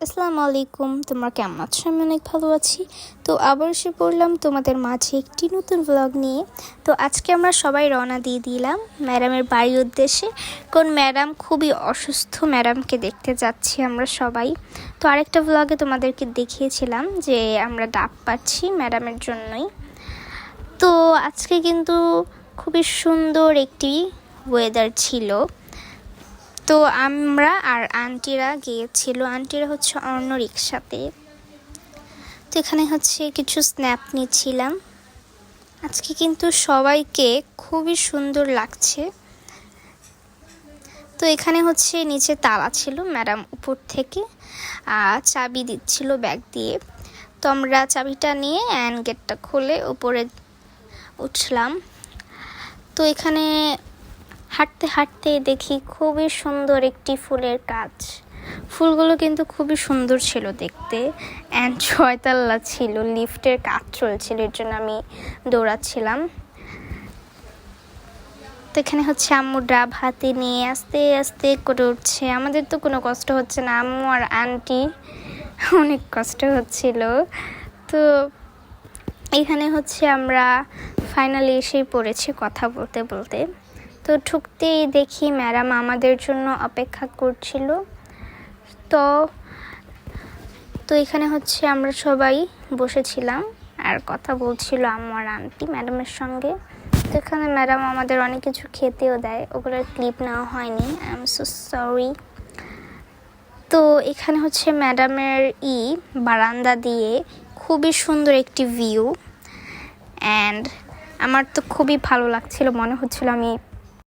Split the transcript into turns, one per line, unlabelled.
আসসালামু আলাইকুম তোমরা কেমন আছো? আমি অনেক ভালো আছি। তো আবার এসে পড়লাম তোমাদের মাঝে একটি নতুন ব্লগ নিয়ে। তো আজকে আমরা সবাই রওনা দিয়ে দিলাম ম্যাডামের বাড়ির উদ্দেশ্যে। কোন ম্যাডাম খুবই অসুস্থ, ম্যাডামকে দেখতে যাচ্ছি আমরা সবাই। তো আরেকটা ব্লগে তোমাদেরকে দেখিয়েছিলাম যে আমরা ডাব পাচ্ছি ম্যাডামের জন্যই। তো আজকে কিন্তু খুবই সুন্দর একটি ওয়েদার ছিল। তো আমরা আর আন্টিরা গিয়েছিল, আন্টিরা হচ্ছে অন্য রিক্সাতে। তো এখানে হচ্ছে কিছু স্ন্যাপ নিচ্ছিলাম। আজকে কিন্তু সবাইকে খুবই সুন্দর লাগছে। তো এখানে হচ্ছে নিচে তালা ছিল ম্যাডাম উপর থেকে চাবি দিচ্ছিল ব্যাগ দিয়ে। তো আমরা চাবিটা নিয়ে অ্যান্ড গেটটা খুলে উপরে উঠলাম। তো এখানে হাঁটতে হাঁটতে দেখি খুবই সুন্দর একটি ফুলের কাজ ফুলগুলো কিন্তু খুবই সুন্দর ছিল দেখতে। অ্যান্ড ছয়তাল্লা ছিল লিফটের কাজ চলছিল, এর জন্য আমি দৌড়াচ্ছিলাম। তো এখানে হচ্ছে আম্মু ডাব হাতে নিয়ে আস্তে আস্তে করে উঠছে। আমাদের তো কোনো কষ্ট হচ্ছে না, আম্মু আর আন্টি অনেক কষ্ট হচ্ছিল। তো এখানে হচ্ছে আমরা ফাইনালি এসেই পড়েছি কথা বলতে বলতে। তো ঢুকতেই দেখি ম্যাডাম আমাদের জন্য অপেক্ষা করছিল। তো তো এখানে হচ্ছে আমরা সবাই বসেছিলাম আর কথা বলছিল আমার আন্টি ম্যাডামের সঙ্গে। তো এখানে ম্যাডাম আমাদের অনেক কিছু খেতেও দেয়, ওগুলোর ক্লিপ নেওয়া হয়নি আই এম সো সরি তো এখানে হচ্ছে ম্যাডামের ই বারান্দা দিয়ে খুবই সুন্দর একটি ভিউ অ্যান্ড আমার তো খুবই ভালো লাগছিল, মনে হচ্ছিল আমি